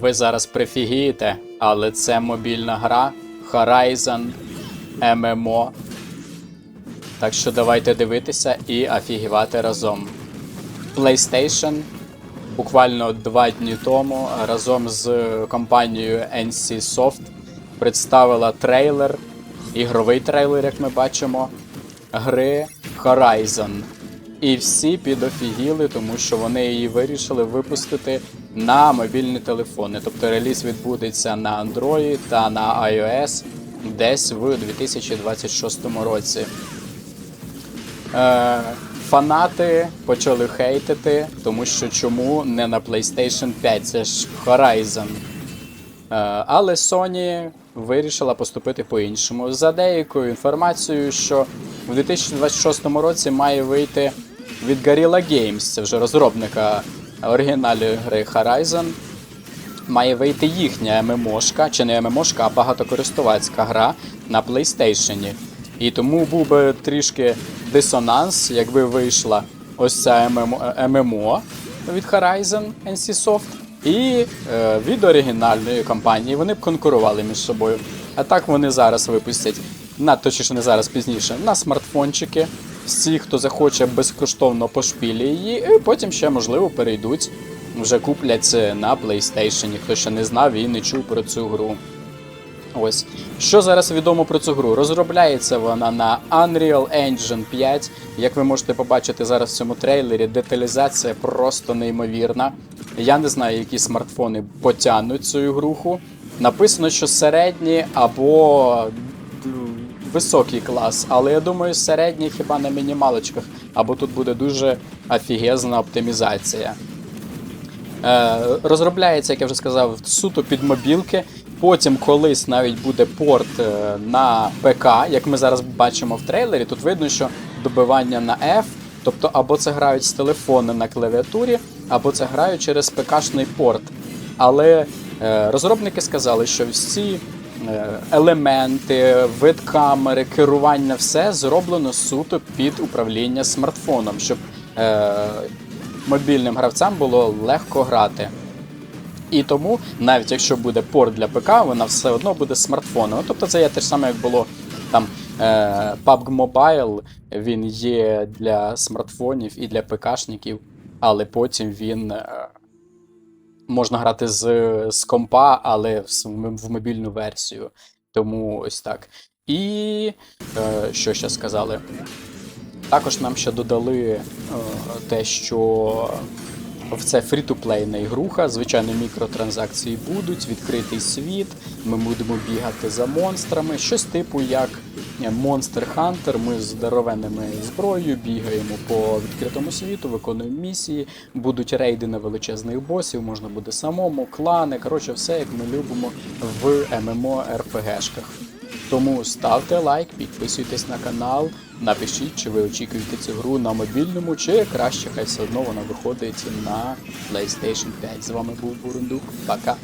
Ви зараз прифігієте, але це мобільна гра Horizon MMO. Так що давайте дивитися і афігівати разом. PlayStation буквально два дні тому разом з компанією NC Soft представила трейлер, ігровий трейлер, як ми бачимо, гри Horizon. І всі підофігіли, тому що вони її вирішили випустити на мобільні телефони. Тобто реліз відбудеться на Android та на iOS десь в 2026 році. Е, фанати почали хейтити, тому що чому не на PlayStation 5? Це ж Horizon. Е, але Sony вирішила поступити по-іншому. За деякою інформацією, що в 2026 році має вийти від Guerrilla Games, це вже розробника оригінальної гри Horizon. Має вийти їхня ММОшка, чи не ММОшка, а багатокористувацька гра на PlayStation. І тому був би трішки дисонанс, якби вийшла ось ця ММО, від Horizon NC Soft і е, від оригінальної компанії. Вони б конкурували між собою. А так вони зараз випустять, на точніше не зараз пізніше, на смартфончики. Всі, хто захоче безкоштовно пошпілі її, і потім ще можливо перейдуть, вже куплять на PlayStation, хто ще не знав і не чув про цю гру. Ось що зараз відомо про цю гру. Розробляється вона на Unreal Engine 5. Як ви можете побачити зараз в цьому трейлері, деталізація просто неймовірна. Я не знаю, які смартфони потягнуть цю груху. Написано, що середні або високий клас, але я думаю, середній хіба на мінімалочках, або тут буде дуже офігезна оптимізація. Е, розробляється, як я вже сказав, суто під мобілки. Потім колись навіть буде порт е, на ПК, як ми зараз бачимо в трейлері. Тут видно, що добивання на F, тобто або це грають з телефону на клавіатурі, або це грають через ПК-шний порт. Але е, розробники сказали, що всі елементи, вид камери, керування, все зроблено суто під управління смартфоном, щоб е, мобільним гравцям було легко грати. І тому, навіть якщо буде порт для ПК, вона все одно буде смартфоном. Тобто це є те ж саме, як було там е, PUBG Mobile, він є для смартфонів і для ПКшників, але потім він е, можна грати з, з компа, але в, в мобільну версію. Тому ось так. І е, що ще сказали? Також нам ще додали е, те, що це фрі-ту-плейна ігруха. Звичайно, мікротранзакції будуть, відкритий світ. Ми будемо бігати за монстрами. Щось типу як Monster Hunter. Ми з здоровенними зброєю бігаємо по відкритому світу, виконуємо місії. Будуть рейди на величезних босів, можна буде самому, клани. Коротше, все як ми любимо в ММО РПГшках. Тому ставте лайк, підписуйтесь на канал, напишіть, чи ви очікуєте цю гру на мобільному, чи краще хай все одно вона виходить на PlayStation 5. З вами був Бурундук. Пока.